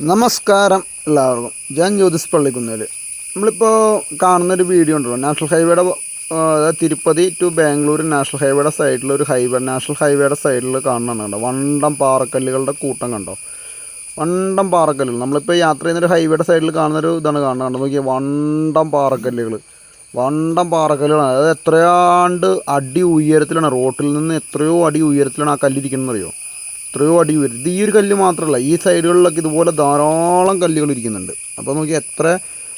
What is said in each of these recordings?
നമസ്കാരം എല്ലാവർക്കും. ഞാൻ ജ്യോതിസ് പള്ളിക്കുന്നേൽ നമ്മളിപ്പോൾ കാണുന്നൊരു വീഡിയോ ഉണ്ടല്ലോ. നാഷണൽ ഹൈവേയുടെ തിരുപ്പതി ടു ബാംഗ്ലൂർ നാഷണൽ ഹൈവേയുടെ സൈഡിൽ ഒരു ഹൈവേ നാഷണൽ ഹൈവേയുടെ സൈഡിൽ കാണുന്നുണ്ടോ വണ്ടം പാറക്കല്ലുകളുടെ കൂട്ടം കണ്ടോ? വണ്ടം പാറക്കല്ലുകൾ. നമ്മളിപ്പോൾ യാത്ര ചെയ്യുന്നൊരു ഹൈവേയുടെ സൈഡിൽ കാണുന്നൊരു ഇതാണ് കാണുന്നത്. നോക്കിയാൽ വണ്ടം പാറക്കല്ലുകൾ വണ്ടം പാറക്കല്ലുകളാണ്. അതായത് എത്രയാണ്ട് അടി ഉയരത്തിലാണ്. റോട്ടിൽ നിന്ന് എത്രയോ അടി ഉയരത്തിലാണ് ആ കല്ലിരിക്കുന്നത് അറിയോ എത്രയോ അടി വരും ഇത് ഈ ഒരു കല്ല് മാത്രമല്ല ഈ സൈഡുകളിലൊക്കെ ഇതുപോലെ ധാരാളം കല്ലുകൾ ഇരിക്കുന്നുണ്ട്. അപ്പോൾ നോക്കി എത്ര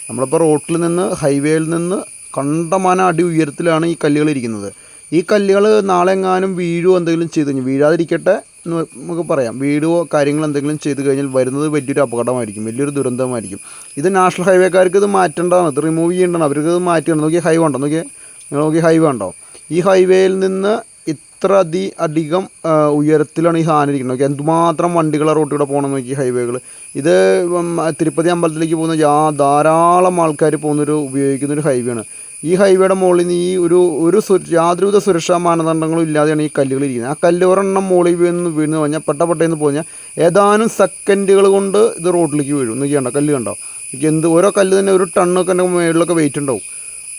നമ്മളിപ്പോൾ റോട്ടിൽ നിന്ന് ഹൈവേയിൽ നിന്ന് കണ്ടമാന അടി ഉയരത്തിലാണ് ഈ കല്ലുകൾ ഇരിക്കുന്നത്. ഈ കല്ലുകൾ നാളെ എങ്ങാനും വീഴുവോ എന്തെങ്കിലും ചെയ്ത് കഴിഞ്ഞാൽ വീഴാതിരിക്കട്ടെ എന്ന് നമുക്ക് പറയാം. വീടുവോ കാര്യങ്ങൾ എന്തെങ്കിലും ചെയ്തു കഴിഞ്ഞാൽ വരുന്നത് വലിയൊരു അപകടമായിരിക്കും വലിയൊരു ദുരന്തമായിരിക്കും. ഇത് നാഷണൽ ഹൈവേക്കാർക്ക് ഇത് മാറ്റേണ്ടതാണ് ഇത് റിമൂവ് ചെയ്യേണ്ടതാണ്. അവർക്ക് ഇത് മാറ്റണം നോക്കി ഹൈവേ ഉണ്ടോ നിങ്ങൾ നോക്കി ഹൈവേ ഉണ്ടോ ഈ ഹൈവേയിൽ നിന്ന് ഇത്ര അതി അധികം ഉയരത്തിലാണ് ഈ സാധനം ഇരിക്കുന്നത്. നോക്കി എന്തുമാത്രം വണ്ടികളെ റോട്ടിലൂടെ പോകണം നോക്കി ഹൈവേകൾ ഇത് തിരുപ്പതി അമ്പലത്തിലേക്ക് പോകുന്ന യാ ധാരാളം ആൾക്കാർ പോകുന്നൊരു ഉപയോഗിക്കുന്നൊരു ഹൈവേ ആണ് ഈ ഹൈവേയുടെ മുകളിൽ നിന്ന് ഈ ഒരു ഒരു യാതൊരുവിധ സുരക്ഷാ മാനദണ്ഡങ്ങളും ഇല്ലാതെയാണ് ഈ കല്ലുകൾ ഇരിക്കുന്നത്. ആ കല്ല് മുകളിൽ വീണ് വീണ് കഴിഞ്ഞാൽ പെട്ട പെട്ടെന്ന് പോഞ്ഞാൽ ഏതാനും സെക്കൻഡുകൾ കൊണ്ട് ഇത് റോട്ടിലേക്ക് വീഴും. കണ്ടോ കല്ല് കണ്ടോ? എന്ത് ഓരോ കല്ല് തന്നെ ഒരു ടണ്ണൊക്കെ എന്റെ മുകളിലൊക്കെ വെയിറ്റ് ഉണ്ടാവും.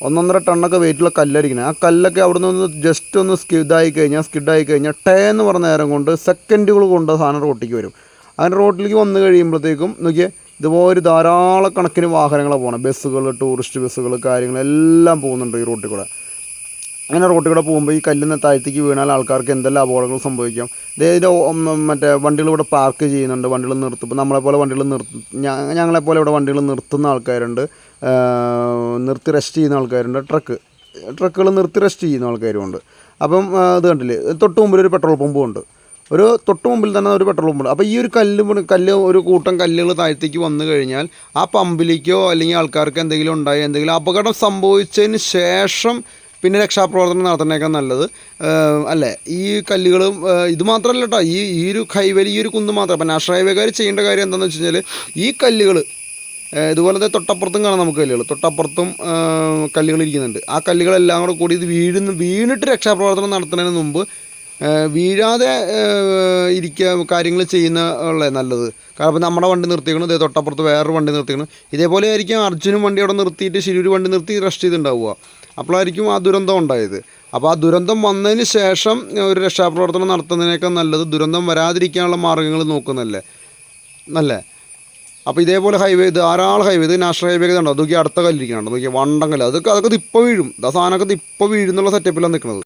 ഒന്നൊന്നര ടണ്ണൊക്കെ വെയിറ്റുള്ള കല്ലായിരിക്കണം ആ കല്ലൊക്കെ അവിടെ നിന്ന് ജസ്റ്റ് ഒന്ന് സ്കിഡായി കഴിഞ്ഞാൽ സ്കിഡായി കഴിഞ്ഞാൽ ടേ എന്ന് പറഞ്ഞ നേരം കൊണ്ട് സെക്കൻഡുകൾ കൊണ്ട് സാധനം റോട്ടിലേക്ക് വരും. അങ്ങനെ റോട്ടിലേക്ക് വന്നു കഴിയുമ്പോഴത്തേക്കും നോക്കിയേ ഇതുപോലെ ധാരാളം കണക്കിന് വാഹനങ്ങളാണ് പോകണം ബസ്സുകൾ ടൂറിസ്റ്റ് ബസ്സുകൾ കാര്യങ്ങളെല്ലാം പോകുന്നുണ്ട് ഈ റോട്ടിൽ കൂടെ. അങ്ങനെ റോട്ടിൽ കൂടെ പോകുമ്പോൾ ഈ കല്ലിന്ന് താഴത്തേക്ക് വീണാൽ ആൾക്കാർക്ക് എന്തെല്ലാം അപകടങ്ങൾ സംഭവിക്കാം? ഇതിന്റെ മറ്റേ വണ്ടികൾ ഇവിടെ പാർക്ക് ചെയ്യുന്നുണ്ട് വണ്ടികൾ നിർത്തും. നമ്മളെപ്പോലെ വണ്ടികൾ നിർത്തും ഞങ്ങളെപ്പോലെ ഇവിടെ വണ്ടികൾ നിർത്തുന്ന ആൾക്കാരുണ്ട്. നിർത്തി റെസ്റ്റ് ചെയ്യുന്ന ആൾക്കാരുണ്ട്. ട്രക്ക്. ട്രക്കുകൾ നിർത്തി റെസ്റ്റ് ചെയ്യുന്ന ആൾക്കാരും ഉണ്ട്. അപ്പം ഇത് കണ്ടില്ലേ? തൊട്ട് മുമ്പിൽ ഒരു പെട്രോൾ പമ്പും ഉണ്ട്. ഒരു തൊട്ട് മുമ്പിൽ തന്നെ ഒരു പെട്രോൾ പമ്പുണ്ട്. അപ്പോൾ ഈ ഒരു കല്ല് കല്ല് ഒരു കൂട്ടം കല്ലുകൾ താഴത്തേക്ക് വന്നു കഴിഞ്ഞാൽ ആ പമ്പിലേക്കോ അല്ലെങ്കിൽ ആൾക്കാർക്ക് എന്തെങ്കിലും ഉണ്ടായി എന്തെങ്കിലും അപകടം സംഭവിച്ചതിന് ശേഷം പിന്നെ രക്ഷാപ്രവർത്തനം നടത്തുന്നേക്കാൾ നല്ലത്. അല്ലേ? ഈ കല്ലുകളും ഇത് മാത്രമല്ല കേട്ടോ. ഈ ഈ ഒരു കൈവലി ഈ ഒരു കുന്ന് മാത്രം. അപ്പം നാഷണൽ ഹൈവേക്കാർ ചെയ്യേണ്ട കാര്യം എന്താണെന്ന് വെച്ച് കഴിഞ്ഞാൽ ഈ കല്ലുകൾ ഇതുപോലത്തെ തൊട്ടപ്പുറത്തും കാണാം നമുക്ക് കല്ലുകൾ തൊട്ടപ്പുറത്തും കല്ലുകൾ ഇരിക്കുന്നുണ്ട്. ആ കല്ലുകളെല്ലാം കൂടെ കൂടി ഇത് വീഴുന്ന വീണിട്ട് രക്ഷാപ്രവർത്തനം നടത്തുന്നതിന് മുമ്പ് വീഴാതെ ഇരിക്കുക കാര്യങ്ങൾ ചെയ്യുന്ന ഉള്ളത് നല്ലത്. കാരണം നമ്മുടെ വണ്ടി നിർത്തിക്കണം ഇതേ തൊട്ടപ്പുറത്ത് വേറൊരു വണ്ടി നിർത്തിക്കണം ഇതേപോലെ ആയിരിക്കും അർജുനും വണ്ടി അവിടെ നിർത്തിയിട്ട് ശരിയൊരു വണ്ടി നിർത്തി റെസ്റ്റ് ചെയ്തിട്ടുണ്ടാവുക. അപ്പോഴായിരിക്കും ആ ദുരന്തം ഉണ്ടായത്. അപ്പോൾ ആ ദുരന്തം വന്നതിന് ശേഷം ഒരു രക്ഷാപ്രവർത്തനം നടത്തുന്നതിനേക്കാൾ നല്ലത് ദുരന്തം വരാതിരിക്കാനുള്ള മാർഗങ്ങൾ നോക്കുന്നല്ലേ നല്ലേ? അപ്പോൾ ഇതേപോലെ ഹൈവേ ധാരാളം ഹൈവേ ഇത് നാഷണൽ ഹൈവേ ഒക്കെ ഉണ്ടോ അതൊക്കെ അടുത്ത കല്ലിരിക്കണം നോക്കിയാൽ വണ്ടം കല്ല്. അതൊക്കെ അതൊക്കെ ഇപ്പോൾ വീഴും. ആ സാധനമൊക്കെ ഇപ്പോൾ വീഴുന്നുള്ള സെറ്റപ്പിലാണ് നിൽക്കുന്നത്